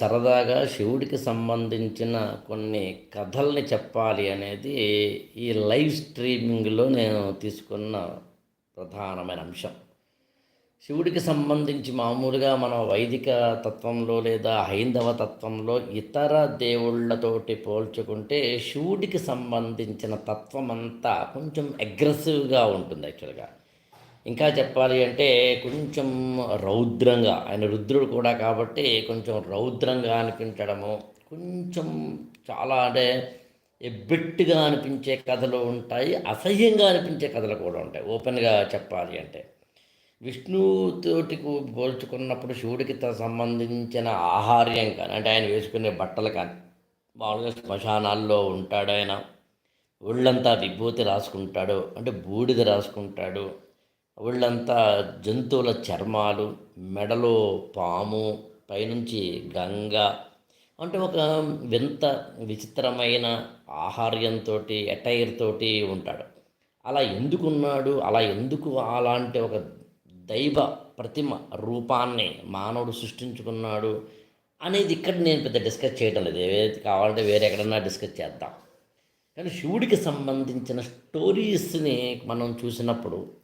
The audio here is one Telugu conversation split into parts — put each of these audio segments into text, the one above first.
సరదాగా శివుడికి సంబంధించిన కొన్ని కథల్ని చెప్పాలి అనేది ఈ లైవ్ స్ట్రీమింగ్లో నేను తీసుకున్న ప్రధానమైన అంశం. శివుడికి సంబంధించి మామూలుగా మన వైదిక తత్వంలో లేదా హైందవ తత్వంలో ఇతర దేవుళ్ళతోటి పోల్చుకుంటే శివుడికి సంబంధించిన తత్వం అంతా కొంచెం అగ్రెసివ్గా ఉంటుంది యాక్చువల్గా ఇంకా చెప్పాలి అంటే కొంచెం రౌద్రంగా ఆయన రుద్రుడు కూడా కాబట్టి కొంచెం రౌద్రంగా అనిపించడము కొంచెం చాలా అంటే ఎబ్బెట్టుగా అనిపించే కథలు ఉంటాయి అసహ్యంగా అనిపించే కథలు కూడా ఉంటాయి ఓపెన్గా చెప్పాలి అంటే. విష్ణుతోటి పోల్చుకున్నప్పుడు శివుడికి తన సంబంధించిన ఆహార్యం కానీ అంటే ఆయన వేసుకునే బట్టలు కానీ మామూలుగా శ్మశానాల్లో ఉంటాడు ఆయన ఒళ్ళంతా విభూతి రాసుకుంటాడు అంటే బూడిద రాసుకుంటాడు ఒళ్ళంతా జంతువుల చర్మాలు మెడలో పాము పైనుంచి గంగ అంటే ఒక వింత విచిత్రమైన ఆహార్యంతో అటైర్ తోటి ఉంటాడు. అలా ఎందుకున్నాడు? అలా ఎందుకు అలాంటి ఒక దైవ ప్రతిమ రూపాన్ని మానవుడు సృష్టించుకున్నాడు? అనేది ఇక్కడ నేను పెద్ద డిస్కస్ చేయడం లేదు. ఏదైతే కావాలంటే వేరే ఎక్కడన్నా డిస్కస్ చేద్దాం. కానీ శివుడికి సంబంధించిన స్టోరీస్ని మనం చూసినప్పుడు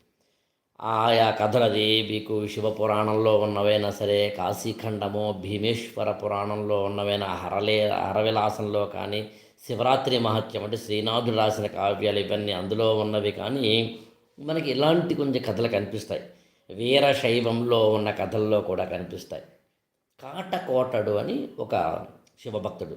ఆయా కథలది మీకు శివ పురాణంలో ఉన్నవైనా సరే కాశీఖండము భీమేశ్వర పురాణంలో ఉన్నవైనా హరలే హరవిలాసంలో కానీ శివరాత్రి మహత్యం అంటే శ్రీనాథుడు రాసిన కావ్యాలు ఇవన్నీ అందులో ఉన్నవి కానీ మనకి ఇలాంటి కొంచెం కథలు కనిపిస్తాయి. వీర శైవంలో ఉన్న కథల్లో కూడా కనిపిస్తాయి. కాటకోటడు అని ఒక శివభక్తుడు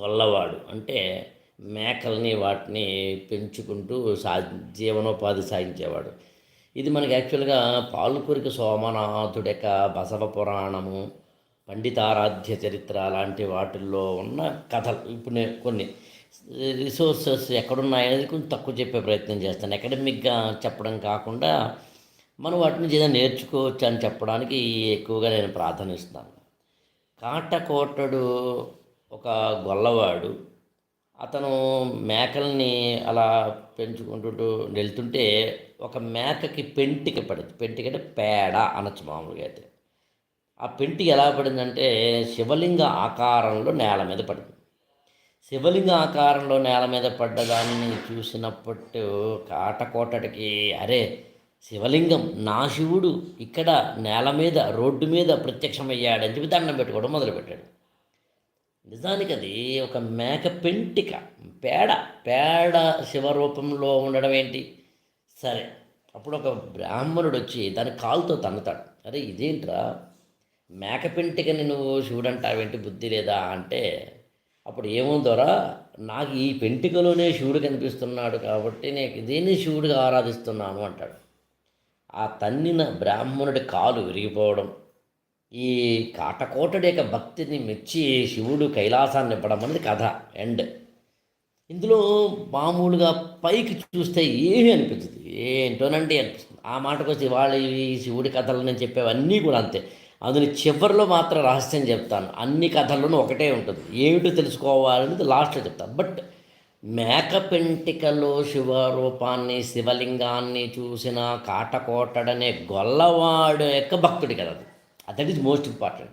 గొల్లవాడు అంటే మేకల్ని వాటిని పెంచుకుంటూ సా జీవనోపాధి సాగించేవాడు. ఇది మనకి యాక్చువల్గా పాల్కురికి సోమనాథుడి యొక్క బసవ పురాణము పండితారాధ్య చరిత్ర లాంటి వాటిల్లో ఉన్న కథలు. ఇప్పుడు నేను కొన్ని రిసోర్సెస్ ఎక్కడున్నాయనేది కొంచెం తక్కువ చెప్పే ప్రయత్నం చేస్తాను. అకాడమిక్గా చెప్పడం కాకుండా మనం వాటి నుంచి ఏదైనా నేర్చుకోవచ్చు అని చెప్పడానికి ఎక్కువగా నేను ప్రార్థనిస్తాను కాటకోటడు ఒక గొల్లవాడు. అతను మేకల్ని అలా పెంచుకుంటుంటూ వెళ్తుంటే ఒక మేకకి పెంటిక పడింది. పెంటికి అంటే పేడ అనొచ్చు మామూలుగా అయితే. ఆ పెంటిక ఎలా పడిందంటే శివలింగ ఆకారంలో నేల మీద పడింది. శివలింగ ఆకారంలో నేల మీద పడ్డదాన్ని చూసినప్పుడు కాటకోటడికి అరే శివలింగం నా శివుడు ఇక్కడ నేల మీద రోడ్డు మీద ప్రత్యక్షమయ్యాడని చెప్పి దండం పెట్టుకోవడం మొదలుపెట్టాడు. నిజానికి అది ఒక మేక పెంటిక పేడ. పేడ శివరూపంలో ఉండడం ఏంటి? సరే. అప్పుడు ఒక బ్రాహ్మణుడు వచ్చి దాని కాలుతో తన్నుతాడు. అరే ఇదేంట్రా? మేక పెంటికని నువ్వు శివుడు అంటావేంటి బుద్ధి లేదా అంటే అప్పుడు ఏముందోరా? నాకు ఈ పెంటికలోనే శివుడు కనిపిస్తున్నాడు కాబట్టి నేను దీన్ని శివుడిగా ఆరాధిస్తున్నాను అంటాడు. ఆ తన్నిన బ్రాహ్మణుడి కాలు విరిగిపోవడం ఈ కాటకోటడి యొక్క భక్తిని మెచ్చి శివుడు కైలాసాన్ని ఇవ్వడం అనేది కథ. ఎండ్. ఇందులో మామూలుగా పైకి చూస్తే ఏమీ అనిపించదు. ఏంటోనండి అనిపిస్తుంది. ఆ మాటకు వచ్చి వాళ్ళ ఈ శివుడి కథలు నేను చెప్పేవన్నీ కూడా అంతే. అందులో చివరిలో మాత్రం రహస్యం చెప్తాను. అన్ని కథల్లోనూ ఒకటే ఉంటుంది. ఏమిటో తెలుసుకోవాలనేది లాస్ట్లో చెప్తాను. బట్ మేక పెంటికలో శివరూపాన్ని శివలింగాన్ని చూసిన కాటకోటడనే గొల్లవాడు యొక్క భక్తుడి కదా అది. That is most important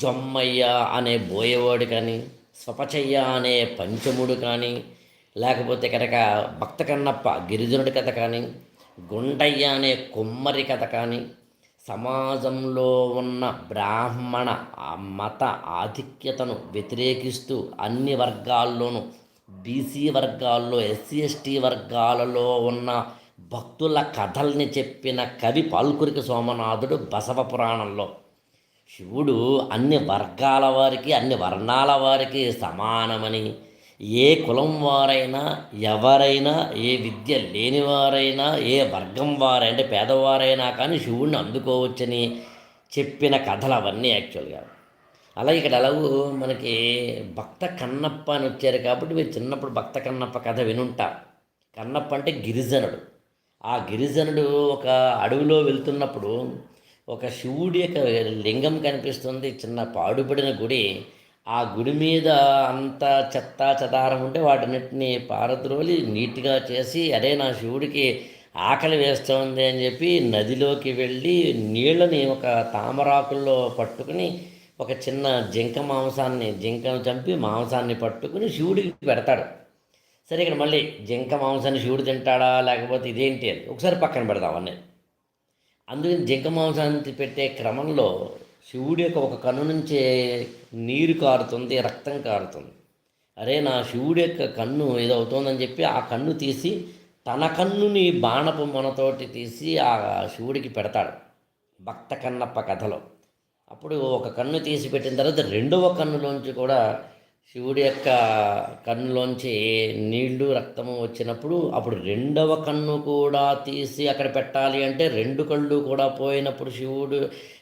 Jommayya అనే బోయేవాడు కానీ స్వపచయ్య అనే పంచముడు కానీ లేకపోతే కనుక భక్త కన్నప్ప గిరిజనుడి కథ కానీ గుండయ్య అనే కుమ్మరి కథ కానీ సమాజంలో ఉన్న బ్రాహ్మణ మత ఆధిక్యతను వ్యతిరేకిస్తూ అన్ని వర్గాల్లోనూ బీసీ వర్గాల్లో ఎస్సీ ఎస్టీ వర్గాలలో ఉన్న భక్తుల కథల్ని చెప్పిన కవి పాల్కురికి సోమనాథుడు బసవ పురాణంలో శివుడు అన్ని వర్గాల వారికి అన్ని వర్ణాల వారికి సమానమని. ఏ కులం వారైనా ఎవరైనా ఏ విద్య లేనివారైనా ఏ వర్గం వారైనా అంటే పేదవారైనా కానీ శివుడిని అందుకోవచ్చని చెప్పిన కథలు అవన్నీ యాక్చువల్గా. అలాగే ఇక్కడ ఎలాగూ మనకి భక్త కన్నప్ప అని వచ్చారు కాబట్టి మీరు చిన్నప్పుడు భక్త కన్నప్ప కథ వినుంటారు కన్నప్ప అంటే గిరిజనుడు. ఆ గిరిజనుడు ఒక అడవిలో వెళ్తున్నప్పుడు ఒక శివుడి యొక్క లింగం కనిపిస్తుంది చిన్న పాడుపడిన గుడి. ఆ గుడి మీద అంత చెత్త చెదారం ఉంటే వాటిన్నిటిని పారద్రోలి నీట్గా చేసి అరే నా శివుడికి ఆకలి వేస్తుంది అని చెప్పి నదిలోకి వెళ్ళి నీళ్ళని ఒక తామరాకుల్లో పట్టుకుని ఒక చిన్న జింక మాంసాన్ని జింకను చంపి మాంసాన్ని పట్టుకుని శివుడికి పెడతాడు. సరే ఇక్కడ మళ్ళీ జింక మాంసాన్ని శివుడు తింటాడా లేకపోతే ఇదేంటి అని ఒకసారి పక్కన పెడదాం అన్నీ అందుకని జింక పెట్టే క్రమంలో శివుడి యొక్క ఒక కన్ను నుంచే నీరు కారుతుంది రక్తం కారుతుంది. అరే నా శివుడి యొక్క కన్ను ఏదవుతుందని చెప్పి ఆ కన్ను తీసి తన కన్నుని బాణపు మనతోటి తీసి ఆ శివుడికి పెడతాడు. భక్త కన్నప్ప కథలో. అప్పుడు ఒక కన్ను తీసి పెట్టిన తర్వాత రెండవ కన్నులోంచి కూడా శివుడి యొక్క కన్నులోంచి నీళ్ళు రక్తము వచ్చినప్పుడు అప్పుడు రెండవ కన్ను కూడా తీసి అక్కడ పెట్టాలి అంటే రెండు కళ్ళు కూడా పోయినప్పుడు శివుడు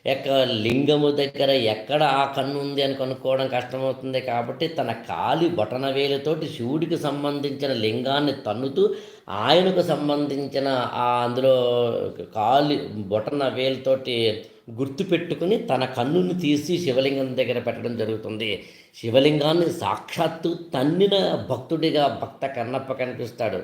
యొక్క లింగము దగ్గర ఎక్కడ ఆ కన్ను ఉంది అని కనుక్కోవడం కష్టమవుతుంది కాబట్టి తన కాలి బొటన వేలుతోటి శివుడికి సంబంధించిన లింగాన్ని తన్నుతూ ఆయనకు సంబంధించిన ఆ అందులో కాలి బొటన వేలుతోటి గుర్తుపెట్టుకుని తన కన్నుని తీసి శివలింగం దగ్గర పెట్టడం జరుగుతుంది. శివలింగాన్ని సాక్షాత్తు తన్నిన భక్తుడిగా భక్త కన్నప్ప కనిపిస్తాడు.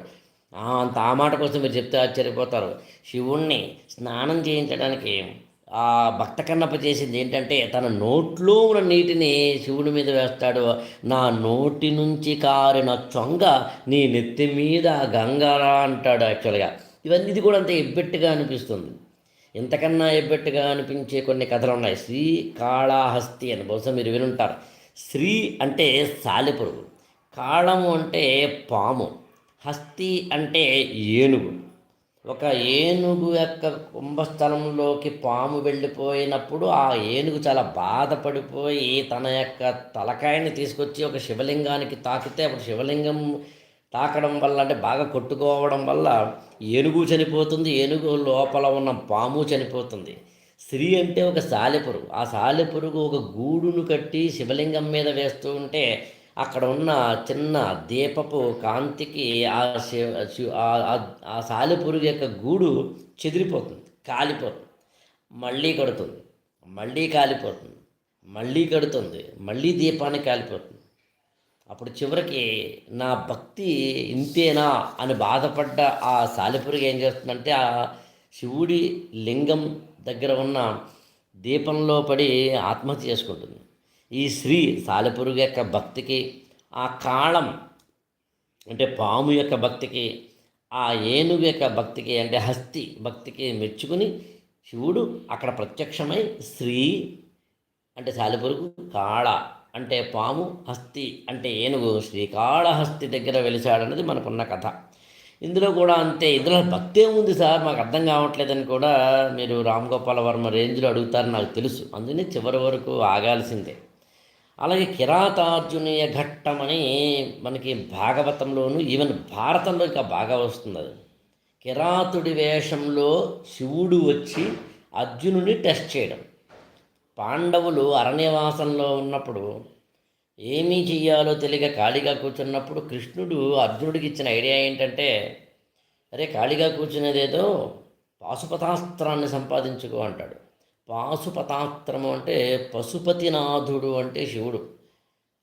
అంత ఆ మాట కోసం మీరు చెప్తే ఆశ్చర్యపోతారు. శివుణ్ణి స్నానం చేయించడానికి ఆ భక్త కన్నప్ప చేసింది ఏంటంటే తన నోట్లో ఉన్న నీటిని శివుడి మీద వేస్తాడు. నా నోటి నుంచి కారిన చొంగ నీ నెత్తి మీద గంగారా అంటాడు యాక్చువల్గా. ఇవన్నీ ఇది కూడా అంత ఎబ్బెట్టుగా అనిపిస్తుంది. ఇంతకన్నా ఎబ్బెట్టుగా అనిపించే కొన్ని కథలు ఉన్నాయి శ్రీ కాళాహస్తి అని బహుశా మీరు వినుంటారు. శ్రీ అంటే సాలెపురుగు. కాళము అంటే పాము. హస్తి అంటే ఏనుగు. ఒక ఏనుగు యొక్క కుంభస్థలంలోకి పాము వెళ్ళిపోయినప్పుడు ఆ ఏనుగు చాలా బాధపడిపోయి తన యొక్క తలకాయని తీసుకొచ్చి ఒక శివలింగానికి తాకితే అప్పుడు శివలింగం తాకడం వల్ల అంటే బాగా కొట్టుకోవడం వల్ల ఏనుగు చనిపోతుంది ఏనుగు లోపల ఉన్న పాము చనిపోతుంది. స్త్రీ అంటే ఒక సాలెపురుగు. ఆ సాలెపురుగు ఒక గూడును కట్టి శివలింగం మీద వేస్తూ ఉంటే అక్కడ ఉన్న చిన్న దీపపు కాంతికి ఆ శివ ఆ సాలెపురుగు యొక్క గూడు చెదిరిపోతుంది కాలిపోతుంది. మళ్ళీ కడుతుంది. మళ్ళీ కాలిపోతుంది. మళ్ళీ కడుతుంది. మళ్ళీ దీపాన్ని కాలిపోతుంది. అప్పుడు చివరికి నా భక్తి ఇంతేనా అని బాధపడ్డ ఆ సాలిపురుగు ఏం చేస్తుందంటే ఆ శివుడి లింగం దగ్గర ఉన్న దీపంలో పడి ఆత్మహత్య చేసుకుంటుంది. ఈ స్త్రీ సాలిపురుగు యొక్క భక్తికి ఆ కాళం అంటే పాము యొక్క భక్తికి ఆ ఏనుగు యొక్క భక్తికి అంటే హస్తి భక్తికి మెచ్చుకుని శివుడు అక్కడ ప్రత్యక్షమై స్త్రీ అంటే సాలిపురుగు కాళ అంటే పాము హస్తి అంటే ఏనుగు శ్రీకాళహస్తి దగ్గర వెలిచాడన్నది మనకున్న కథ. ఇందులో కూడా అంతే. ఇందులో భక్తి ఏముంది సార్? మాకు అర్థం కావట్లేదని కూడా మీరు రామ్ గోపాల వర్మ రేంజ్లో అడుగుతారని నాకు తెలుసు. అందుకని చివరి వరకు ఆగాల్సిందే. అలాగే కిరాతార్జునీయ ఘట్టమని మనకి భాగవతంలోను ఈవెన్ భారతంలో ఇంకా బాగా వస్తుంది అది. కిరాతుడి వేషంలో శివుడు వచ్చి అర్జునుని టెస్ట్ చేయడం. పాండవులు అరణ్యవాసంలో ఉన్నప్పుడు ఏమీ చెయ్యాలో తెలియక ఖాళీగా కూర్చున్నప్పుడు కృష్ణుడు అర్జునుడికి ఇచ్చిన ఐడియా ఏంటంటే అరే ఖాళీగా కూర్చునేదేదో పాశుపతాస్త్రాన్ని సంపాదించుకో అంటాడు. పాశుపతాస్త్రము అంటే పశుపతినాథుడు అంటే శివుడు.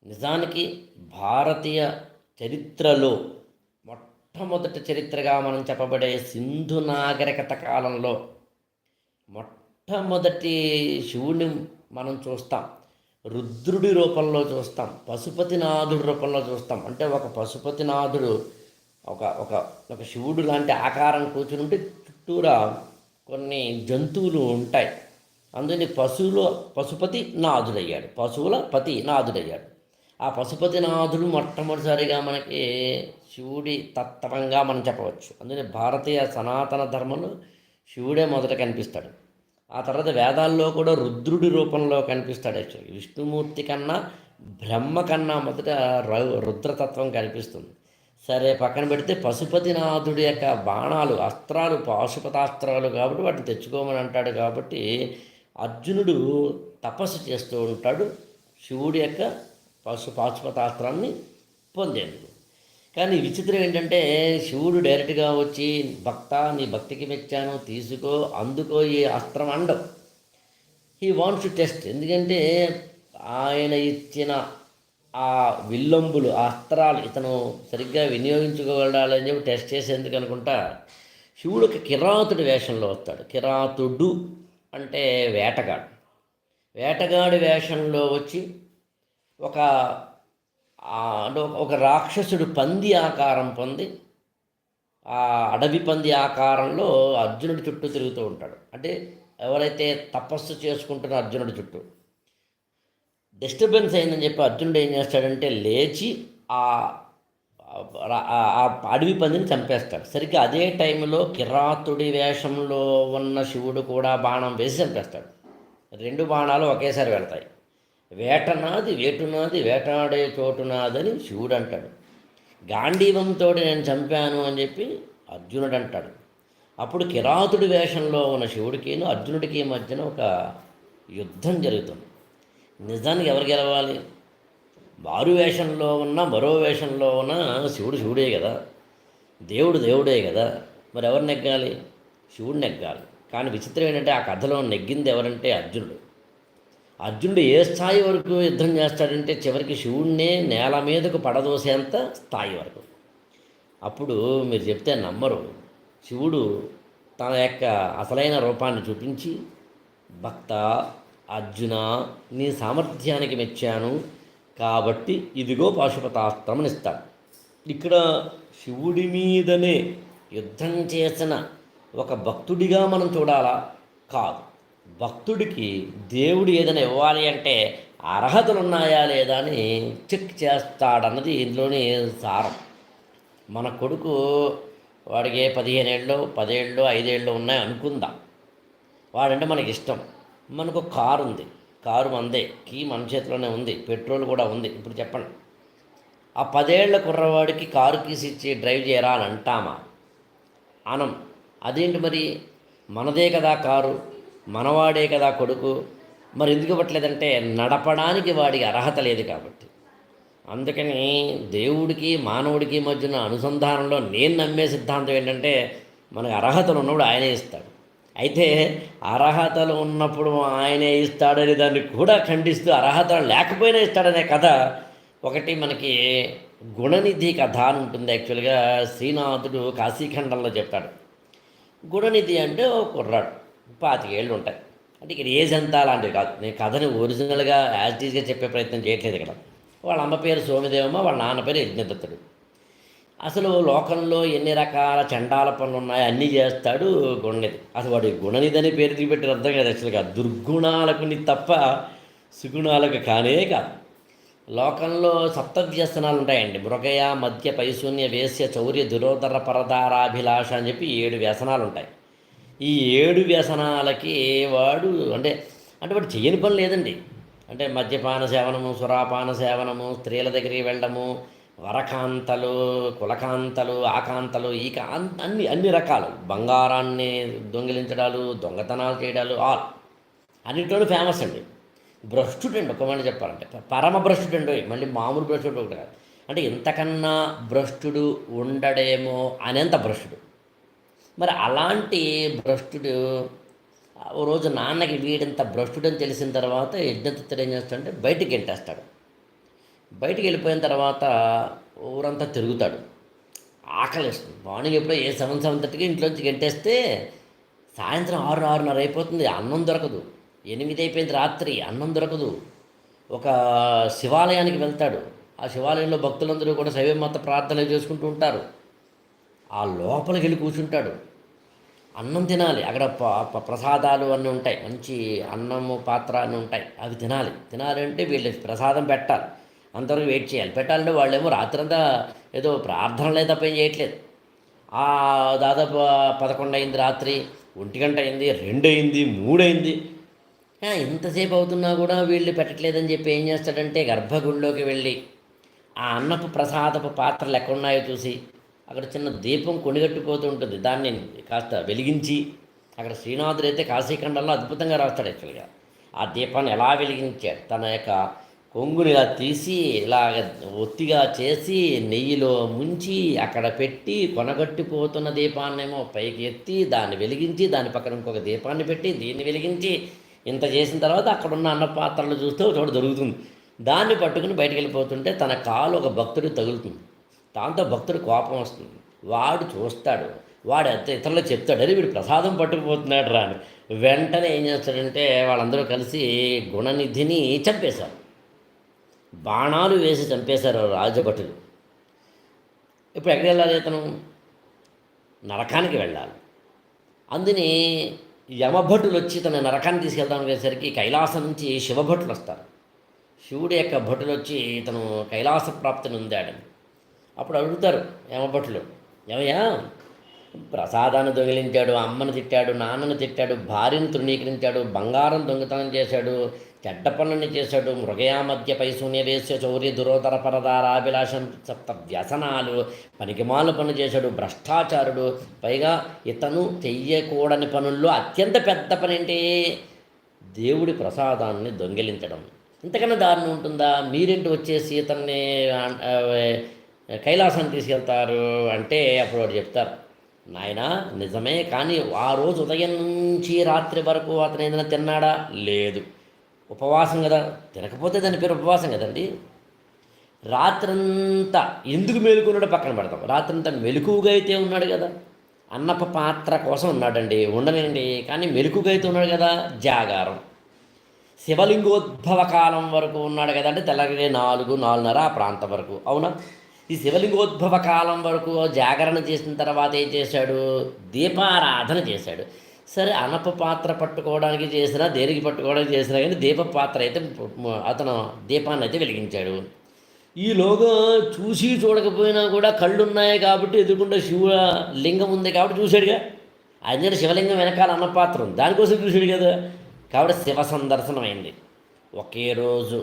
నిజానికి భారతీయ చరిత్రలో మొట్టమొదటి చరిత్రగా మనం చెప్పబడే సింధు నాగరికత కాలంలో మొట్ట మొట్టమొదటి శివుడిని మనం చూస్తాం. రుద్రుడి రూపంలో చూస్తాం. పశుపతినాథుడి రూపంలో చూస్తాం. అంటే ఒక పశుపతినాథుడు ఒక ఒక ఒక శివుడు లాంటి ఆకారం కూర్చుని ఉంటే చుట్టూరా కొన్ని జంతువులు ఉంటాయి. అందుకని పశువులో పశుపతి నాథుడయ్యాడు. పశువుల పతి నాథుడయ్యాడు. ఆ పశుపతి నాథుడు మొట్టమొదటిసారిగా మనకి శివుడి తత్వంగా మనం చెప్పవచ్చు. అందుకని భారతీయ సనాతన ధర్మంలో శివుడే మొదట కనిపిస్తాడు. ఆ తర్వాత వేదాల్లో కూడా రుద్రుడి రూపంలో కనిపిస్తాడు యాక్చువల్గా విష్ణుమూర్తి కన్నా బ్రహ్మ కన్నా మొదట రుద్రతత్వం కనిపిస్తుంది. సరే పక్కన పెడితే పశుపతినాథుడి యొక్క బాణాలు అస్త్రాలు పాశుపతాస్త్రాలు కాబట్టి వాటిని తెచ్చుకోమని అంటాడు కాబట్టి అర్జునుడు తపస్సు చేస్తూ ఉంటాడు శివుడి యొక్క పశు పాశుపతాస్త్రాన్ని పొందేందుకు. కానీ విచిత్రం ఏంటంటే శివుడు డైరెక్ట్గా వచ్చి భక్త నీ భక్తికి మెచ్చాను తీసుకో అందుకో ఈ అస్త్రం అండం. హీ వాంట్స్ టు టెస్ట్ ఎందుకంటే ఆయన ఇచ్చిన ఆ విల్లంబులు ఆ అస్త్రాలు ఇతను సరిగ్గా వినియోగించుకోగలడాలని చెప్పి టెస్ట్ చేసేందుకు అనుకుంటా శివుడు ఒక కిరాతుడి వేషంలో వస్తాడు. కిరాతుడు అంటే వేటగాడు. వేటగాడి వేషంలో వచ్చి ఒక ఒక- ఒక రాక్షసుడు పంది ఆకారం పొంది ఆ అడవి పంది ఆకారంలో అర్జునుడి చుట్టూ తిరుగుతూ ఉంటాడు. అంటే ఎవరైతే తపస్సు చేసుకుంటున్న అర్జునుడి చుట్టూ. డిస్టర్బెన్స్ అయిందని చెప్పి అర్జునుడు ఏం చేస్తాడంటే లేచి ఆ ఆ అడవి పందిని చంపేస్తాడు. సరిగ్గా అదే టైంలో కిరాతుడి వేషంలో ఉన్న శివుడు కూడా బాణం వేసి చంపేస్తాడు. రెండు బాణాలు ఒకేసారి వెళ్తాయి. వేటనాది వేటునాది వేటాడే చోటునాదని శివుడు అంటాడు గాంధీవంతో నేను చంపాను అని చెప్పి అర్జునుడు అంటాడు అప్పుడు కిరాతుడి వేషంలో ఉన్న శివుడికిను అర్జునుడికి మధ్యన ఒక యుద్ధం జరుగుతుంది. నిజానికి ఎవరు గెలవాలి? వారు వేషంలో ఉన్న మరో వేషంలో ఉన్న శివుడు శివుడే కదా. దేవుడు దేవుడే కదా. మరి ఎవరు నెగ్గాలి? శివుడు నెగ్గాలి. కానీ విచిత్రం ఏంటంటే ఆ కథలో నెగ్గింది ఎవరంటే అర్జునుడు. అర్జునుడు ఏ స్థాయి వరకు యుద్ధం చేస్తాడంటే చివరికి శివుడినే నేల మీదకు పడదోసేంత స్థాయి వరకు. అప్పుడు మీరు చెప్తే నమ్మరు. శివుడు తన యొక్క అసలైన రూపాన్ని చూపించి భక్త అర్జున నీ సామర్థ్యానికి మెచ్చాను కాబట్టి ఇదిగో పాశుపతాస్త్రమని ఇస్తాడు ఇక్కడ శివుడి మీదనే యుద్ధం చేసిన ఒక భక్తుడిగా మనం చూడాలా? కాదు. భక్తుడికి దేవుడు ఏదైనా ఇవ్వాలి అంటే అర్హతలు ఉన్నాయా లేదా అని చెక్ చేస్తాడన్నది ఇందులోని సారం. మన కొడుకు వాడికి పదిహేను ఏళ్ళు పదేళ్ళు ఐదేళ్ళు ఉన్నాయి అనుకుందాం. వాడంటే మనకి ఇష్టం మనకు ఒక కారు ఉంది. కారు మందే. కీ మన చేతిలోనే ఉంది. పెట్రోల్ కూడా ఉంది. ఇప్పుడు చెప్పండి. ఆ పదేళ్ళ కుర్రవాడికి కారు కీసి ఇచ్చి డ్రైవ్ చేయరా అని అంటామా? అనం. అదేంటి మరి? మనదే కదా కారు. మనవాడే కదా కొడుకు. మరి ఎందుకు ఇవ్వట్లేదంటే నడపడానికి వాడికి అర్హత లేదు కాబట్టి. అందుకని దేవుడికి మానవుడికి మధ్యన అనుసంధానంలో నేను నమ్మే సిద్ధాంతం ఏంటంటే మనకు అర్హతలు ఉన్నప్పుడు ఆయనే ఇస్తాడు. అయితే అర్హతలు ఉన్నప్పుడు ఆయనే ఇస్తాడని దాన్ని కూడా ఖండిస్తూ అర్హతలు లేకపోయినా ఇస్తాడనే కథ ఒకటి మనకి గుణనిధి కథ అని ఉంటుంది యాక్చువల్గా. శ్రీనాథుడు కాశీఖండంలో చెప్పాడు. గుణనిధి అంటే ఒక కుర్రాడు. పాతికేళ్ళు ఉంటాయి. అంటే ఇక్కడ ఏజ్ ఎంత అలాంటివి కాదు. నేను కథని ఒరిజినల్గా యాజ్ ఈజ్గా చెప్పే ప్రయత్నం చేయట్లేదు ఇక్కడ. వాళ్ళ అమ్మ పేరు సోమిదేవమ్మ వాళ్ళ నాన్న పేరు యజ్ఞదత్తుడు. అసలు లోకంలో ఎన్ని రకాల చండాల పనులు ఉన్నాయో అన్నీ చేస్తాడు గుణనిధి. అసలు వాడు గుణనిధని పేరు తీపెట్టిన అర్థం కాదు యాక్చువల్గా దుర్గుణాలకుని తప్ప సుగుణాలకు కానే కాదు. లోకంలో సప్తవ్యసనాలు ఉంటాయండి. మృగయ మధ్య పైశూన్య వేశ్య చౌర్య దురోధర పరదారాభిలాష అని చెప్పి ఏడు వ్యసనాలు ఉంటాయి. ఈ ఏడు వ్యసనాలకి వాడు అంటే అంటే వాడు చేయని పని లేదండి. అంటే మద్యపాన సేవనము సురాపాన సేవనము స్త్రీల దగ్గరికి వెళ్ళడము వరకాంతలు కులకాంతలు ఆకాంతలు ఈ అన్ని అన్ని రకాలు. బంగారాన్ని దొంగిలించడాలు దొంగతనాలు చేయడాలు ఆల్. అన్నింటిలోనూ ఫేమస్ అండి. భ్రష్టుడండి ఒక మాట చెప్పాలంటే. పరమ భ్రష్టుడండి. మళ్ళీ మామూలు భ్రష్టుడు ఒకటి కాదు. అంటే ఇంతకన్నా భ్రష్టుడు ఉండడేమో అనేంత భ్రష్టుడు. మరి అలాంటి భ్రష్టుడు ఓ రోజు నాన్నకి వీడంత భ్రష్టుడని తెలిసిన తర్వాత యజ్ఞతత్తుడు ఏం చేస్తాడంటే బయటికి వెళ్ళేస్తాడు. బయటికి వెళ్ళిపోయిన తర్వాత ఊరంతా తిరుగుతాడు. ఆకలిస్తుంది. మార్నింగ్ ఎప్పుడో ఏ సెవెన్ సెవెన్ థర్టీకి ఇంట్లోంచి గెంటేస్తే సాయంత్రం ఆరు ఆరున్నర అయిపోతుంది. అన్నం దొరకదు. ఎనిమిది అయిపోయింది రాత్రి అన్నం దొరకదు. ఒక శివాలయానికి వెళ్తాడు. ఆ శివాలయంలో భక్తులందరూ కూడా శైవమత ప్రార్థనలు చేసుకుంటూ ఉంటారు. ఆ లోపలికి వెళ్ళి కూర్చుంటాడు. అన్నం తినాలి. అక్కడ ప- ప్రసాదాలు అన్నీ ఉంటాయి. మంచి అన్నము పాత్ర అన్నీ ఉంటాయి. అవి తినాలి. తినాలి అంటే వీళ్ళు ప్రసాదం పెట్టాలి. అంతవరకు వెయిట్ చేయాలి. పెట్టాలంటే వాళ్ళేమో రాత్రంతా ఏదో ప్రార్థనలే తప్ప ఏం చేయట్లేదు. ఆ దాదాపు పదకొండు అయింది రాత్రి. ఒంటి గంట అయింది రెండు అయింది మూడు అయింది. ఎంతసేపు అవుతున్నా కూడా వీళ్ళు పెట్టట్లేదని చెప్పి ఏం చేస్తాడంటే గర్భగుడిలోకి వెళ్ళి ఆ అన్నపు ప్రసాదపు పాత్రలు ఎక్కడున్నాయో చూసి అక్కడ చిన్న దీపం కొనిగట్టిపోతూ ఉంటుంది. దాన్ని కాస్త వెలిగించి అక్కడ శ్రీనాథుడు అయితే కాశీఖండంలో అద్భుతంగా రాస్తాడు యాక్చువల్గా. ఆ దీపాన్ని ఎలా వెలిగించాడు? తన యొక్క కొంగుని ఇలా తీసి ఇలాగ ఒత్తిగా చేసి నెయ్యిలో ముంచి అక్కడ పెట్టి కొనగట్టిపోతున్న దీపాన్నేమో పైకి ఎత్తి దాన్ని వెలిగించి దాని పక్కన ఇంకొక దీపాన్ని పెట్టి దీన్ని వెలిగించి ఇంత చేసిన తర్వాత అక్కడున్న అన్న పాత్రలు చూస్తే చోట దొరుకుతుంది. దాన్ని పట్టుకుని బయటకు వెళ్ళిపోతుంటే తన కాలు ఒక భక్తుడికి తగులుతుంది. దాంతో భక్తుడి కోపం వస్తుంది. వాడు చూస్తాడు వాడు అంత ఇతరులు చెప్తాడు వీడు ప్రసాదం పట్టుకుపోతున్నాడు రా అని. వెంటనే ఏం చేస్తాడంటే వాళ్ళందరూ కలిసి గుణనిధిని చంపేశారు. బాణాలు వేసి చంపేశారు రాజభటులు. ఇప్పుడు ఎక్కడికి వెళ్ళాలి ఇతను నరకానికి వెళ్ళాలి. అందుని యమభటులు వచ్చి తన నరకాన్ని తీసుకెళ్దాం అనేసరికి కైలాసం నుంచి శివభటులు వస్తారు. శివుడి యొక్క భటులు వచ్చి ఇతను కైలాస ప్రాప్తిని ఉందాడని అప్పుడు అడుగుతారు యమభటులు ఏమయ్యా ప్రసాదాన్ని దొంగిలించాడు అమ్మను తిట్టాడు నాన్నను తిట్టాడు భార్యను తృణీకరించాడు బంగారం దొంగతనం చేశాడు చెడ్డ పనులని చేశాడు మృగయా మధ్య పైశూన్య వేశ్య చౌరి దురోధర పరదారాభిలాషం సప్త వ్యసనాలు పనికిమాల పనులు చేశాడు భ్రష్టాచారుడు పైగా ఇతను చెయ్యకూడని పనుల్లో అత్యంత పెద్ద పని ఏంటి దేవుడి ప్రసాదాన్ని దొంగిలించడం. ఇంతకన్నా దారుణం ఉంటుందా? మీరేంటి వచ్చేసి ఇతన్ని కైలాసం కైలాసాన్ని తీసుకెళ్తారు అంటే అప్పుడు వాడు చెప్తారు నాయన నిజమే కానీ ఆ రోజు ఉదయం నుంచి రాత్రి వరకు అతను ఏదైనా తిన్నాడా? లేదు. ఉపవాసం కదా తినకపోతే దాని పేరు ఉపవాసం కదండి? రాత్రంతా ఎందుకు మేలుకున్నాడో పక్కన పెడతాం రాత్రంతా మెలకువగా అయితే ఉన్నాడు కదా అన్నప పాత్ర కోసం ఉన్నాడండి ఉండనండి కానీ మెలకుగా అయితే ఉన్నాడు కదా జాగారం. శివలింగోద్భవ కాలం వరకు ఉన్నాడు కదంటే తెల్లగే నాలుగు నాలుగున్నర ఆ ప్రాంతం వరకు అవునా? ఈ శివలింగోద్భవ కాలం వరకు జాగరణ చేసిన తర్వాత ఏం చేశాడు? దీపారాధన చేశాడు. సరే అనప పాత్ర పట్టుకోవడానికి చేసినా దేనికి పట్టుకోవడానికి చేసినా కానీ దీప పాత్ర అయితే అతను దీపాన్ని అయితే వెలిగించాడు. ఈలోగా చూసి చూడకపోయినా కూడా కళ్ళు ఉన్నాయి కాబట్టి ఎదుర్కొంటే శివ లింగం ఉంది కాబట్టి చూశాడుగా. అందుకని శివలింగం వెనకాల అన్నపాత్ర ఉంది. దానికోసం చూశాడు కదా. కాబట్టి శివ సందర్శనమైంది. ఒకే రోజు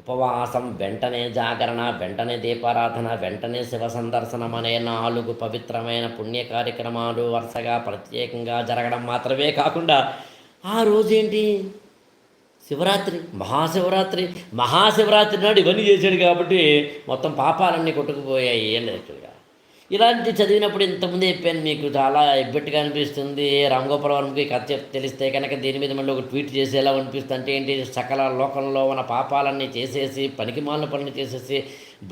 ఉపవాసం వెంటనే జాగరణ వెంటనే దీపారాధన వెంటనే శివ సందర్శనం అనే నాలుగు పవిత్రమైన పుణ్య కార్యక్రమాలు వరుసగా ప్రత్యేకంగా జరగడం మాత్రమే కాకుండా ఆ రోజేంటి? శివరాత్రి మహాశివరాత్రి మహాశివరాత్రి నాడు ఇవన్నీ చేశాడు కాబట్టి మొత్తం పాపాలన్నీ కొట్టుకుపోయాయి ఏం లేదు ఇలాంటి చదివినప్పుడు ఇంతకుముందు చెప్పాను మీకు చాలా ఎబ్బెట్టుగా అనిపిస్తుంది. రామగోపాల వర్మకి కథ చెప్ తెలిస్తే కనుక దీని మీద మళ్ళీ ఒక ట్వీట్ చేసేలా అనిపిస్తుంది. అంటే ఏంటి? సకల లోకంలో ఉన్న పాపాలన్నీ చేసేసి పనికిమాలిన పనులు చేసేసి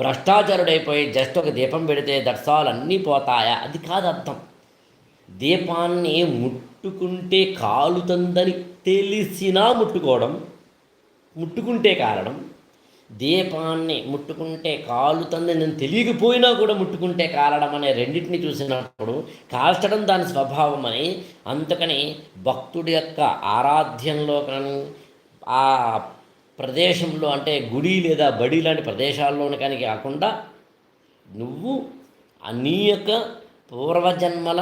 భ్రష్టాచారుడైపోయి జస్ట్ ఒక దీపం పెడితే దట్సాలు అన్నీ పోతాయా? అది కాదు అర్థం దీపాన్ని ముట్టుకుంటే కాలుతుందని తెలిసినా ముట్టుకోవడం ముట్టుకుంటే కారణం దీపాన్ని ముట్టుకుంటే కాలుతుంది నేను తెలియకపోయినా కూడా ముట్టుకుంటే కాలడం అనే రెండింటిని చూసినప్పుడు కాల్చడం దాని స్వభావం అని అందుకని భక్తుడి యొక్క ఆరాధ్యంలో కానీ ఆ ప్రదేశంలో అంటే గుడి లేదా బడి లాంటి ప్రదేశాల్లోని కానీ కాకుండా నువ్వు ఆ నీ యొక్క పూర్వజన్మల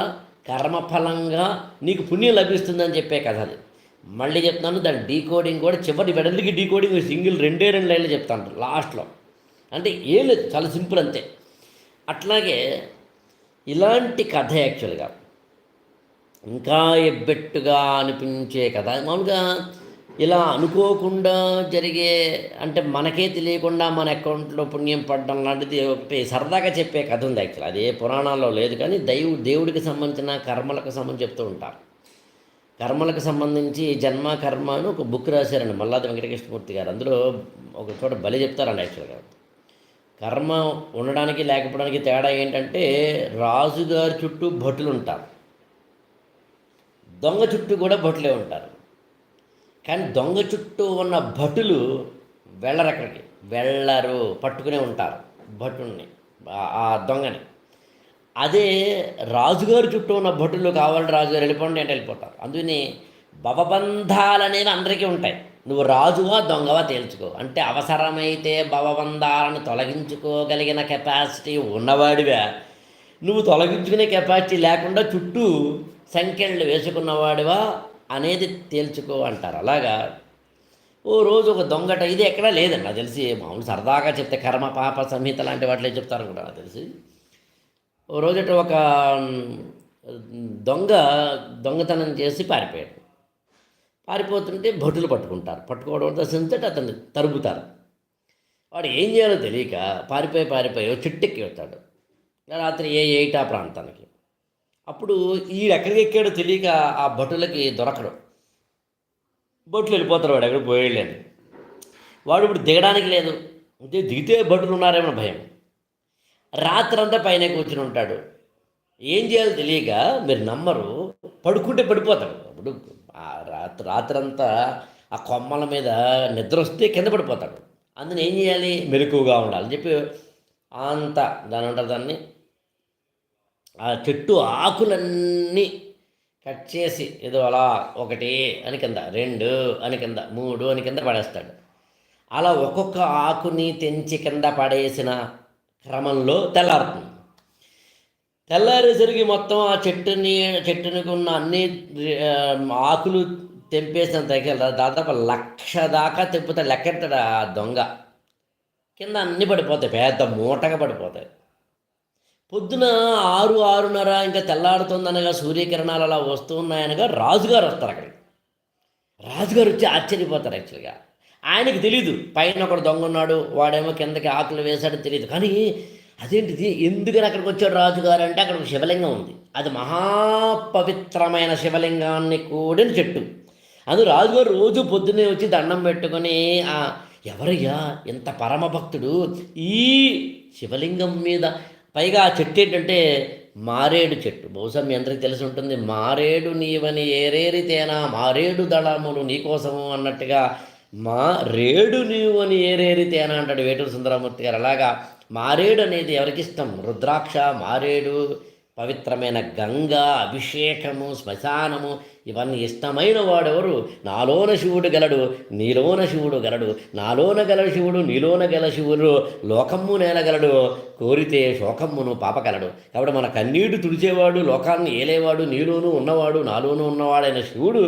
కర్మఫలంగా నీకు పుణ్యం లభిస్తుందని చెప్పే కథ అది. మళ్ళీ చెప్తాను దాని డీకోడింగ్ కూడా చివరి వెడల్కి డీకోడింగ్ సింగిల్ రెండే రెండు లైన్లు చెప్తాను లాస్ట్లో. అంటే ఏం లేదు చాలా సింపుల్ అంతే. అట్లాగే ఇలాంటి కథ యాక్చువల్గా ఇంకా ఎబ్బెట్టుగా అనిపించే కథ. మామూలుగా ఇలా అనుకోకుండా జరిగే అంటే మనకే తెలియకుండా మన అకౌంట్లో పుణ్యం పడడం లాంటిది ఒకటి సరదాగా చెప్పే కథ ఉంది యాక్చువల్. అది ఏ పురాణాల్లో లేదు కానీ దైవు దేవుడికి సంబంధించిన కర్మలకు సంబంధించి చెప్తూ ఉంటారు. కర్మలకు సంబంధించి జన్మ కర్మ అని ఒక బుక్ రాశారండి మల్లాది వెంకటకృష్ణమూర్తి గారు. అందులో ఒక చోట బలి చెప్తారండి యాక్చువల్గా. కర్మ ఉండడానికి లేకపోవడానికి తేడా ఏంటంటే రాజుగారి చుట్టూ భటులు ఉంటారు. దొంగ చుట్టూ కూడా భటులే ఉంటారు. కానీ దొంగ చుట్టూ ఉన్న భటులు వెళ్ళరు అక్కడికి. వెళ్ళరు పట్టుకునే ఉంటారు భటుల్ని ఆ- ఆ దొంగని. అదే రాజుగారు చుట్టూ ఉన్న భటులు కావాలి రాజుగారు వెళ్ళిపోండి అంటే వెళ్ళిపోతారు. అందుకని భవబంధాలు అనేవి అందరికీ ఉంటాయి. నువ్వు రాజువా దొంగవా తేల్చుకో. అంటే అవసరమైతే భవబంధాలను తొలగించుకోగలిగిన కెపాసిటీ ఉన్నవాడివే. నువ్వు తొలగించుకునే కెపాసిటీ లేకుండా చుట్టూ సంఖ్యలు వేసుకున్నవాడివా అనేది తేల్చుకో అంటారు. అలాగా? ఓ రోజు ఒక దొంగట ఇది ఎక్కడా లేదండి. నాకు తెలిసి మామూలు సరదాగా చెప్తే కర్మ పాప సంహిత లాంటి వాటిలో చెప్తారు కూడా నాకు తెలిసి. రోజట ఒక దొంగ దొంగతనం చేసి పారిపోయాడు. పారిపోతుంటే భటులు పట్టుకుంటారు. పట్టుకోవడం సెంతటి అతన్ని తరుగుతారు వాడు ఏం చేయాలో తెలియక పారిపోయి పారిపోయి చిట్టెక్కి వెళ్తాడు. రాత్రి ఏ ఏటా ప్రాంతానికి. అప్పుడు ఈ ఎక్కడికి ఎక్కాడో తెలియక ఆ భటులకి దొరకడు. భటులు వెళ్ళిపోతారు వాడు ఎక్కడ పోయేళ్ళని వాడు ఇప్పుడు దిగడానికి లేదు. అంటే దిగితే భటులు ఉన్నారేమో భయం. రాత్రంతా పైన కూర్చుని ఉంటాడు. ఏం చేయాలో తెలియక మీరు నమ్మరు పడుకుంటే పడిపోతాడు ఇప్పుడు ఆ రాత్రి రాత్రంతా ఆ కొమ్మల మీద నిద్ర వస్తే కింద పడిపోతాడు. అందుని ఏం చేయాలి? మెలకువగా ఉండాలని చెప్పి అంత దాని అంటారు దాన్ని? ఆ చెట్టు ఆకులన్నీ కట్ చేసి ఏదో అలా ఒకటి అని కింద రెండు అని కింద మూడు అని కింద పడేస్తాడు. అలా ఒక్కొక్క ఆకుని తెంచి కింద పడేసిన క్రమంలో తెల్లారుతుంది. తెల్లారేసరికి మొత్తం ఆ చెట్టుని చెట్టునికి ఉన్న అన్ని ఆకులు తెంపేసిన దగ్గర దాదాపు లక్ష దాకా తెంపుతాడు లెక్కెడతాడు ఆ దొంగ. కింద అన్ని పడిపోతాయి పెద్ద మూటగా పడిపోతాయి. పొద్దున ఆరు ఆరున్నర ఇంకా తెల్లారుతుందనగా సూర్యకిరణాలు అలా వస్తూ ఉన్నాయనగా రాజుగారు వస్తారు అక్కడికి. రాజుగారు వచ్చి ఆశ్చర్యపోతారు యాక్చువల్గా. ఆయనకి తెలీదు. పైన ఒకడు దొంగ ఉన్నాడు వాడేమో కిందకి ఆకులు వేశాడో తెలియదు కానీ అదేంటిది? ఎందుకని అక్కడికి వచ్చాడు రాజుగారు అంటే అక్కడ ఒక శివలింగం ఉంది. అది మహాపవిత్రమైన శివలింగాన్ని కూడిన చెట్టు. అది రాజుగారు రోజు పొద్దున్నే వచ్చి దండం పెట్టుకొని ఆ ఎవరయ్యా ఇంత పరమభక్తుడు? ఈ శివలింగం మీద పైగా ఆ చెట్టు ఏంటంటే మారేడు చెట్టు. బహుశా మీ అందరికీ తెలిసి ఉంటుంది. మారేడు నీవని ఏరేరితేనా? మారేడు దళములు నీకోసము అన్నట్టుగా మా రేడు నీవు అని ఏరేరితే అని అంటాడు వేటూరు సుందరమూర్తి గారు. అలాగా మారేడు అనేది ఎవరికి ఇష్టం రుద్రాక్ష మారేడు పవిత్రమైన గంగ అభిషేకము శ్మశానము ఇవన్నీ ఇష్టమైన వాడెవరు? నాలోన శివుడు గలడు నీలోన శివుడు గలడు నాలోన గల శివుడు నీలోన గల శివుడు లోకమ్ము నేలగలడు కోరితే శోకమ్మును పాపగలడు కాబట్టి మన కన్నీడు తుడిచేవాడు లోకాన్ని ఏలేవాడు నీలోనూ ఉన్నవాడు నాలోనూ ఉన్నవాడైన శివుడు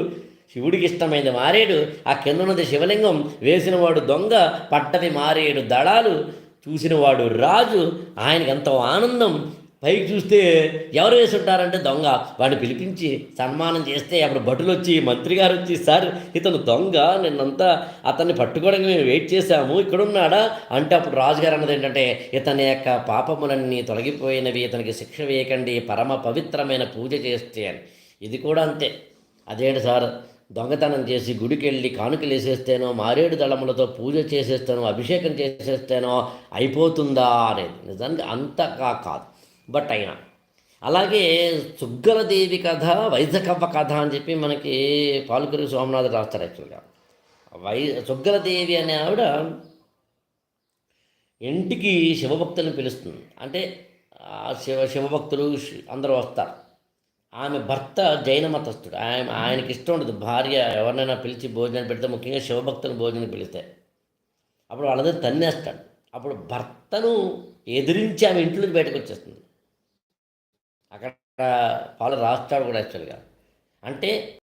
శివుడికి ఇష్టమైనది మారేడు ఆ కిందనది శివలింగం వేసినవాడు దొంగ పట్టది మారేడు దళాలు. చూసినవాడు రాజు ఆయనకి ఎంతో ఆనందం. పైకి చూస్తే ఎవరు వేసి ఉంటారంటే దొంగ. వాడిని పిలిపించి సన్మానం చేస్తే అప్పుడు భటులు వచ్చి మంత్రి గారు వచ్చి సార్ ఇతను దొంగ నిన్నంతా అతన్ని పట్టుకోవడానికి మేము వెయిట్ చేశాము ఇక్కడ ఉన్నాడా అంటే అప్పుడు రాజుగారు అన్నది ఏంటంటే ఇతని యొక్క పాపములన్నీ తొలగిపోయినవి ఇతనికి శిక్ష వేయకండి పరమ పవిత్రమైన పూజ చేస్తే అని. ఇది కూడా అంతే. అదేంటి సార్? దొంగతనం చేసి గుడికి వెళ్ళి కానుకలు వేసేస్తేనో మారేడు దళములతో పూజ చేసేస్తానో అభిషేకం చేసేస్తేనో అయిపోతుందా అనేది. నిజానికి అంతగా కాదు. బట్ అయినా. అలాగే సుగ్గలదేవి కథ వైజకవ్వ కథ అని చెప్పి మనకి పాలుకరి సోమనాథ్ రాస్తారు యాక్చువల్గా. వై సుగ్గలదేవి అనే ఆవిడ ఇంటికి శివభక్తులను పిలుస్తుంది. అంటే శివ శివభక్తులు అందరూ వస్తారు. ఆమె భర్త జైన మతస్థుడు. ఆయన ఆయనకి ఇష్టం ఉండదు. భార్య ఎవరినైనా పిలిచి భోజనం పెడితే ముఖ్యంగా శివభక్తులు భోజనం పిలిస్తే. అప్పుడు వాళ్ళదే తన్నేస్తాడు. అప్పుడు భర్తను ఎదిరించి ఆమె ఇంట్లో బయటకు వచ్చేస్తుంది. అక్కడ పాలు రాస్తాడు కూడా యాక్చువల్గా. అంటే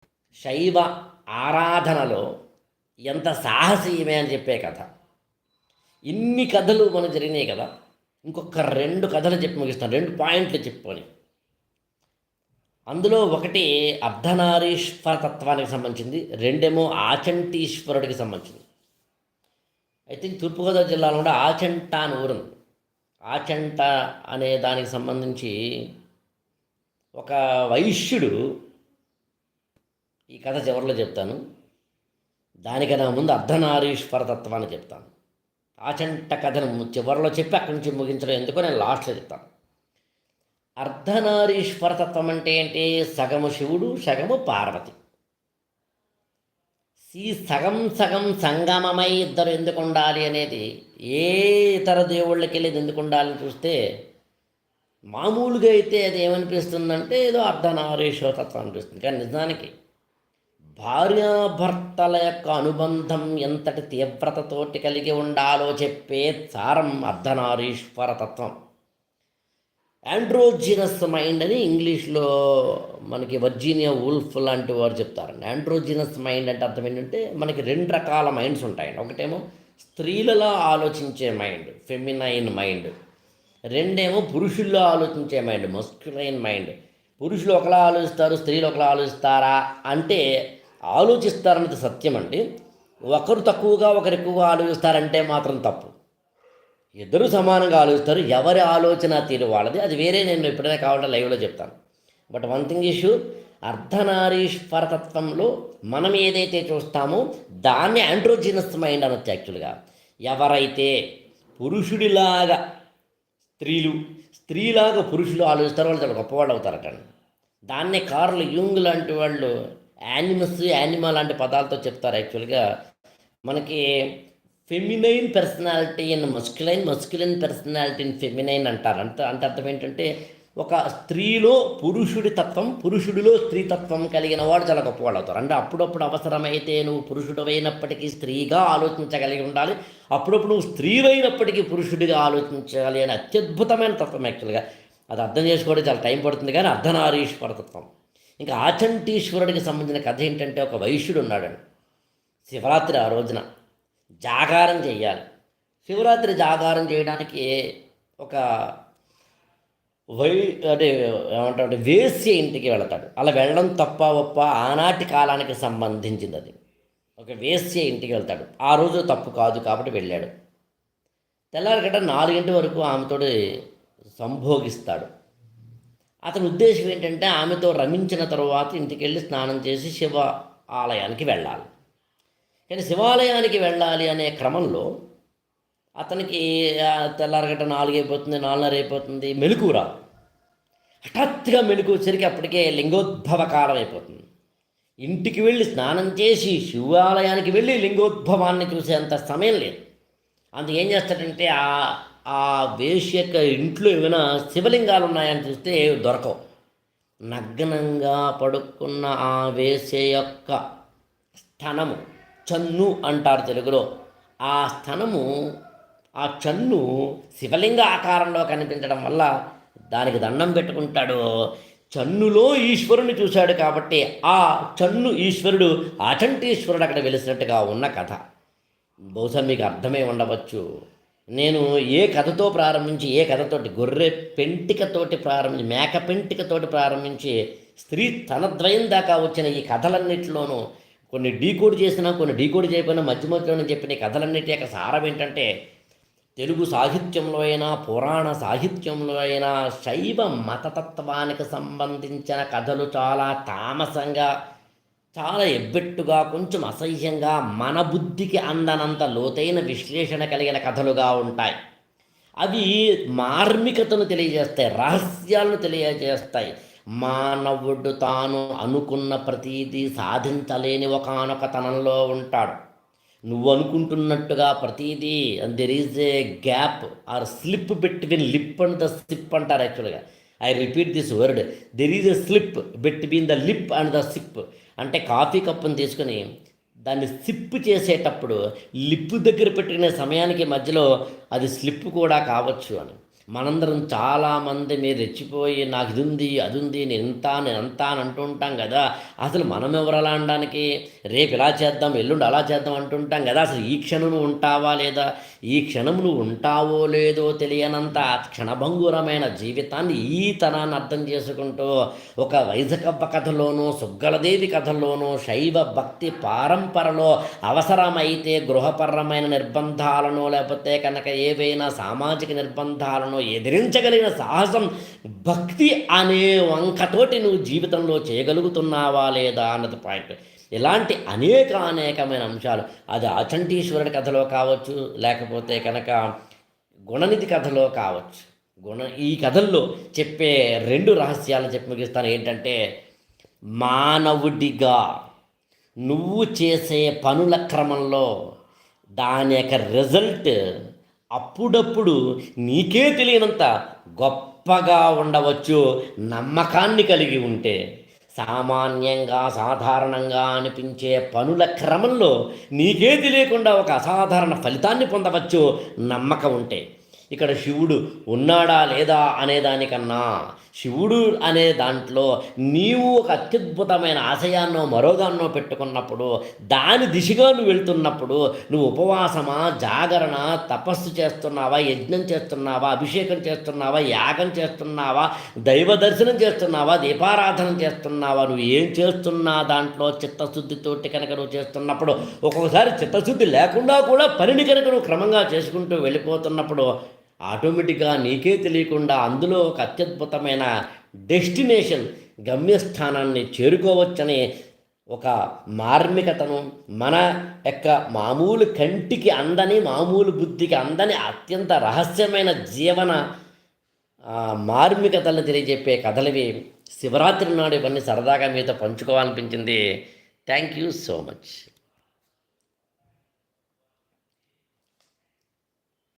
శైవ ఆరాధనలో ఎంత సాహసీయమే అని చెప్పే కథ. ఇన్ని కథలు మనకు జరిగినాయి కదా. ఇంకొక రెండు కథలు చెప్పి ముగిస్తాను. రెండు పాయింట్లు చెప్పుకొని. అందులో ఒకటి అర్ధనారీశ్వర తత్వానికి సంబంధించింది రెండేమో ఆచంటీశ్వరుడికి సంబంధించింది. ఐ థింక్ తూర్పుగోదావరి జిల్లాలో కూడా ఆచంట అని ఊరుంది ఆచంట అనే దానికి సంబంధించి ఒక వైశ్యుడు ఈ కథ చివరిలో చెప్తాను. దానికన్నా ముందు అర్ధనారీశ్వర తత్వాన్ని చెప్తాను. ఆచంట కథను చివరిలో చెప్పి అక్కడి నుంచి ముగించడం ఎందుకో నేను లాస్ట్లో చెప్తాను. అర్ధనారీశ్వర తత్వం అంటే ఏంటి సగము శివుడు సగము పార్వతి. ఈ సగం సగం సంగమమై ఇద్దరు ఎందుకు ఉండాలి అనేది ఏ ఇతర దేవుళ్ళకి వెళ్ళేది ఎందుకు ఉండాలని చూస్తే మామూలుగా అయితే అది ఏమనిపిస్తుందంటే ఏదో అర్ధనారీశ్వర తత్వం అనిపిస్తుంది. కానీ నిజానికి భార్యాభర్తల యొక్క అనుబంధం ఎంతటి తీవ్రతతోటి కలిగి ఉండాలో చెప్పే సారం అర్ధనారీశ్వర ఆండ్రోజినస్ మైండ్ అని ఇంగ్లీష్లో మనకి వర్జీనియా ఉల్ఫ్ లాంటి వారు చెప్తారండి. ఆండ్రోజినస్ మైండ్ అంటే అర్థం ఏంటంటే మనకి రెండు రకాల మైండ్స్ ఉంటాయండి. ఒకటేమో స్త్రీలలో ఆలోచించే మైండ్ ఫెమినైన్ మైండ్ రెండేమో పురుషుల్లో ఆలోచించే మైండ్ మస్క్యులైన్ మైండ్ పురుషులు ఒకలా ఆలోచిస్తారు స్త్రీలు ఒకలా ఆలోచిస్తారా అంటే ఆలోచిస్తారన్నది సత్యం అండి. ఒకరు తక్కువగా ఒకరు ఎక్కువగా ఆలోచిస్తారంటే మాత్రం తప్పు. ఇద్దరు సమానంగా ఆలోచిస్తారు. ఎవరి ఆలోచన తీరు వాళ్ళది. అది వేరే నేను ఎప్పుడైనా కావాలంటే లైవ్లో చెప్తాను. బట్ వన్ థింగ్ ఇష్యూ అర్ధనారీశ్వరతత్వంలో మనం ఏదైతే చూస్తామో దాన్ని ఆండ్రోజినస్ మైండ్ అనొచ్చు యాక్చువల్గా ఎవరైతే పురుషుడిలాగా స్త్రీలు స్త్రీలాగా పురుషులు ఆలోచిస్తారు వాళ్ళు చాలా గొప్పవాళ్ళు అవుతారట. దాన్నే కార్లు యూంగ్ లాంటి వాళ్ళు యానిమస్ యానిమా లాంటి పదాలతో చెప్తారు యాక్చువల్గా మనకి feminine personality in masculine masculine personality feminine అంటారు. అంత అంటే అర్థం ఏంటంటే ఒక స్త్రీలో పురుషుడి తత్వం పురుషుడిలో స్త్రీ తత్వం కలిగిన వాడు చాలా గొప్పవాళ్ళు అవుతారు. అంటే అప్పుడప్పుడు అవసరమైతే నువ్వు అయినప్పటికీ స్త్రీగా ఆలోచించగలిగి ఉండాలి. అప్పుడప్పుడు నువ్వు స్త్రీవైనప్పటికీ పురుషుడిగా ఆలోచించాలి అని అత్యద్భుతమైన తత్వం యాక్చువల్గా. అది అర్థం చేసుకోవడం చాలా టైం పడుతుంది కానీ అర్ధనారీశ్వర తత్వం. ఇంకా ఆచంటీశ్వరుడికి సంబంధించిన కథ ఏంటంటే ఒక వైశ్యుడు ఉన్నాడండి. శివరాత్రి ఆ రోజున. జాగారం చేయాలి. శివరాత్రి జాగారం చేయడానికి ఒక వై అంటే ఏమంటాడు వేశ్య ఇంటికి వెళతాడు. అలా వెళ్ళడం తప్ప ఒప్ప ఆనాటి కాలానికి సంబంధించింది అది ఒక వేశ్య ఇంటికి వెళ్తాడు. ఆ రోజు తప్పు కాదు కాబట్టి వెళ్ళాడు. తెల్లారిగట్ట నాలుగింటి వరకు ఆమెతోటి సంభోగిస్తాడు. అతని ఉద్దేశం ఏంటంటే ఆమెతో రమించిన తర్వాత ఇంటికి వెళ్ళి స్నానం చేసి శివ ఆలయానికి వెళ్ళాలి. కానీ శివాలయానికి వెళ్ళాలి అనే క్రమంలో అతనికి తెల్లారగట్ట నాలుగైపోతుంది అయిపోతుంది నాలుగున్నర అయిపోతుంది మెలకు రా హఠాత్తుగా మెలకు వచ్చరికి అప్పటికే లింగోద్భవ కాలం అయిపోతుంది. ఇంటికి వెళ్ళి స్నానం చేసి శివాలయానికి వెళ్ళి లింగోద్భవాన్ని చూసేంత సమయం లేదు. అందుకు ఏం చేస్తాడంటే ఆ ఆ వేష్ యొక్క ఇంట్లో ఏమైనా శివలింగాలు ఉన్నాయని చూస్తే దొరకవు. నగ్నంగా పడుకున్న ఆ వేసే యొక్క స్థనము చన్ను అంటారు తెలుగులో. ఆ స్థనము ఆ చన్ను శివలింగ ఆకారంలో కనిపించడం వల్ల దానికి దండం పెట్టుకుంటాడు. చన్నులో ఈశ్వరుని చూశాడు కాబట్టి ఆ చన్ను ఈశ్వరుడు ఆచంటీశ్వరుడు అక్కడ వెలిసినట్టుగా ఉన్న కథ. బహుశా మీకు అర్థమై ఉండవచ్చు. నేను ఏ కథతో ప్రారంభించి ఏ కథతోటి గొర్రె పెంటికతోటి ప్రారంభించి మేక పెంటికతోటి ప్రారంభించి స్త్రీ తనద్వయం దాకా వచ్చిన ఈ కథలన్నిటిలోనూ కొన్ని డీకోడ్ చేసినా కొన్ని డీకోడ్ చేయకపోయినా మధ్య మధ్యలోనే చెప్పిన కథలన్నిటి యొక్క సారం ఏంటంటే తెలుగు సాహిత్యంలో అయినా పురాణ సాహిత్యంలో అయినా శైవ మతతత్వానికి సంబంధించిన కథలు చాలా తామసంగా చాలా ఎబ్బెట్టుగా కొంచెం అసహ్యంగా మన బుద్ధికి అందనంత లోతైన విశ్లేషణ కలిగిన కథలుగా ఉంటాయి. అవి మార్మికతను తెలియజేస్తాయి రహస్యాలను తెలియజేస్తాయి. మానవుడు తాను అనుకున్న ప్రతీదీ సాధించలేని ఒకనొక తనంలో ఉంటాడు. నువ్వు అనుకుంటున్నట్టుగా ప్రతీదీ there is a gap or slip between lip and the sip అంటారు యాక్చువల్గా I repeat this word there is a slip between the lip and the sip అంటే కాఫీ కప్పును తీసుకుని దాన్ని సిప్ చేసేటప్పుడు లిప్ దగ్గర పెట్టుకునే సమయానికి మధ్యలో అది స్లిప్ కూడా కావచ్చు అని. మనందరం చాలామంది మీరు రెచ్చిపోయి నాకు ఇది ఉంది అది ఉంది నేను ఇంత నేను అంత అని అంటుంటాం కదా. అసలు మనం ఎవరు అలా అనడానికి? రేపు ఇలా చేద్దాం ఎల్లుండి అలా చేద్దాం అంటుంటాం కదా. అసలు ఈ క్షణం ఉంటావా లేదా? ఈ క్షణములు ఉంటావో లేదో తెలియనంత క్షణభంగురమైన జీవితాన్ని ఈ తనాన్ని అర్థం చేసుకుంటూ ఒక వైజకవ్వ కథలోనూ సుగ్గలదేవి కథలోనూ శైవ భక్తి పారంపరలో అవసరమైతే గృహపరమైన నిర్బంధాలను లేకపోతే కనుక ఏవైనా సామాజిక నిర్బంధాలను ఎదిరించగలిగిన సాహసం భక్తి అనే వంకతోటి నువ్వు జీవితంలో చేయగలుగుతున్నావా లేదా అన్నది పాయింట్ ఇలాంటి అనేక అనేకమైన అంశాలు. అది అచంటీశ్వరుడి కథలో కావచ్చు లేకపోతే కనుక గుణనిధి కథలో కావచ్చు. గుణ ఈ కథల్లో చెప్పే రెండు రహస్యాలు చెప్పి ముగిస్తాను. ఏంటంటే మానవుడిగా నువ్వు చేసే పనుల క్రమంలో దాని యొక్క రిజల్ట్ అప్పుడప్పుడు నీకే తెలియనంత గొప్పగా ఉండవచ్చు నమ్మకాన్ని కలిగి ఉంటే. సామాన్యంగా సాధారణంగా అనిపించే పనుల క్రమంలో నీకే తెలియకుండా ఒక అసాధారణ ఫలితాన్ని పొందవచ్చు నమ్మకం ఉంటే. ఇక్కడ శివుడు ఉన్నాడా లేదా అనే దానికన్నా శివుడు అనే దాంట్లో నీవు ఒక అత్యద్భుతమైన ఆశయాన్నో మరోగాన్నో పెట్టుకున్నప్పుడు దాని దిశగా నువ్వు వెళ్తున్నప్పుడు నువ్వు ఉపవాసమా జాగరణ తపస్సు చేస్తున్నావా యజ్ఞం చేస్తున్నావా అభిషేకం చేస్తున్నావా యాగం చేస్తున్నావా దైవ దర్శనం చేస్తున్నావా దీపారాధన చేస్తున్నావా నువ్వు ఏం చేస్తున్నా దాంట్లో చిత్తశుద్ధితోటి కనుక నువ్వు చేస్తున్నప్పుడు ఒక్కొక్కసారి చిత్తశుద్ధి లేకుండా కూడా పనిని కనుక నువ్వు క్రమంగా చేసుకుంటూ వెళ్ళిపోతున్నప్పుడు ఆటోమేటిక్గా నీకే తెలియకుండా అందులో ఒక అత్యద్భుతమైన డెస్టినేషన్ గమ్యస్థానాన్ని చేరుకోవచ్చని ఒక మార్మికతను మన యొక్క మామూలు కంటికి అందని మామూలు బుద్ధికి అందని అత్యంత రహస్యమైన జీవన మార్మికతలను తెలియజెప్పే కథలవి శివరాత్రి నాడు ఇవన్నీ సరదాగా మీతో పంచుకోవాలనిపించింది. Thank you so much.